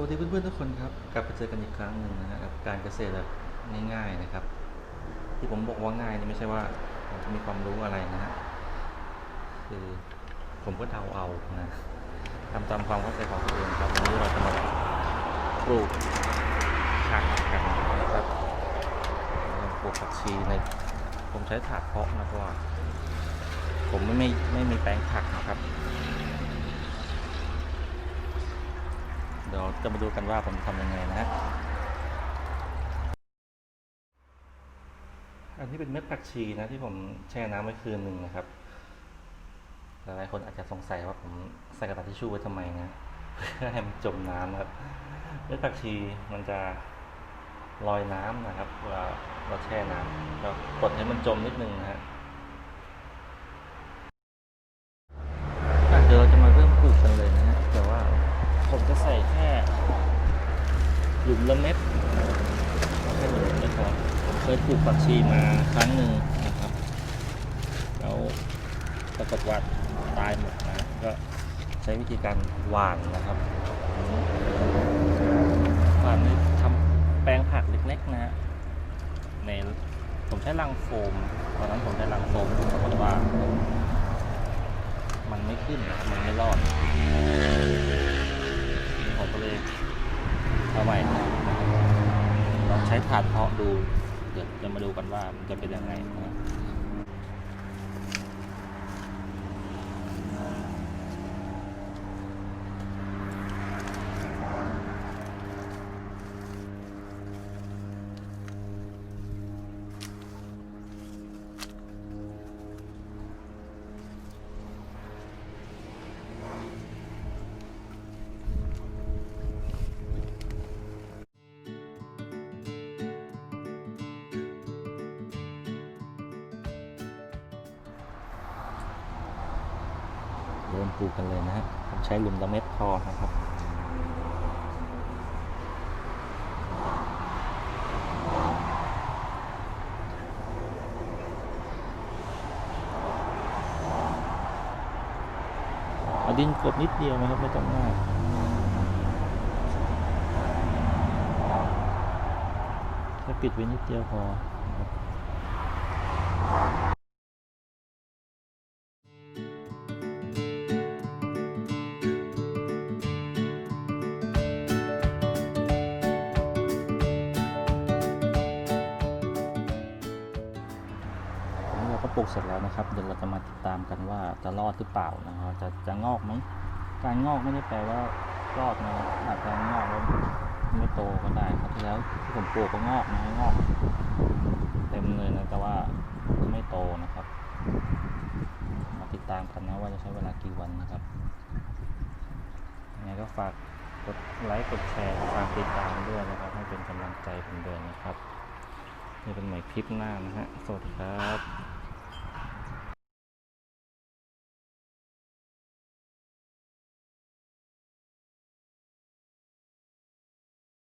วัสดีเพื่อนๆทุกคนครับกลับมาเจอกันอีกครั้งหนึ่งนะฮะกับการเกษตรแบบง่ายๆนะครับ ที่ผมบอกว่าง่ายนี่ไม่ใช่ว่าผมจะมีความรู้อะไรนะฮะคือผมก็เดาเอานะทำตามความเข้าใจของตัวเองครับวันนี้เราจะมาปลูกผักกันนะครับเราปลูกผักชีในผมใช้ถาดเพาะนะเพราะว่าผมไม่ไม่ไม่มีแปลงผักนะครับ เดี๋ยว จะมาดูกันว่าผมทำยังไงนะฮะอันนี้เป็นเม็ดผักชีนะที่ผมแช่น้ำไว้คืนหนึ่งนะครับ หลายๆคนอาจจะสงสัยว่าผมใส่กระดาษทิชชู่ไว้ทำไมนะเพื่อให้มันจมน้ำนะครับเม็ดผักชีมันจะลอยน้ำนะครับเวลาเราแช่น้ำเรากดให้มันจมนิดนึงนะฮะอะเดี๋ยวเราจะมาเริ่มปลูกกันเลยนะฮะ แต่ว่าผมจะใส่แค่ หลุมละเม็ดแค่หลุมละเม็ดพอผมเคยปลูกผักชีมาครั้งหนึ่งนะครับ แล้วปรากฏว่าตายหมดนะก็ใช้วิธีการหว่านนะครับหว่านในทำแปลงผักเล็กๆนะฮะในผมใช้ลังโฟมตอนนั้นผมใช้ลังโฟมปรากฏว่า มันไม่ขึ้นนะมันไม่รอด ผมก็เลย เอาใหม่ลองใช้ถาดเพาะดู เดี๋ยวจะมาดูกันว่ามันจะเป็นยังไงนะ เริ่มปลูกกันเลยนะฮะผมใช้หลุมละเม็ดพอนะครับเอาดินกลบนิดเดียวนะครับไม่ต้องมากแค่ปิดไว้นิดเดียวพอ ลูกเสร็จแล้วนะครับ เดี๋ยวเราจะมาติดตามกันว่าจะรอดหรือเปล่านะครับจะจะงอกไหมการงอกไม่ได้แปลว่ารอดนะอาจจะงอกแล้วไม่โตก็ได้ครับที่แล้วที่ผมปลูกก็งอกนะงอก เต็มเลยนะแต่ว่าไม่โตนะครับ มาติดตามกันนะว่าจะใช้เวลากี่วันนะครับยังไงก็ฝากกดไลค์กดแชร์ฝากติดตามด้วยนะครับ ให้เป็นกำลังใจผมด้วยนะครับนี่เป็นใหม่คลิปหน้านะฮะสวัสดีครับ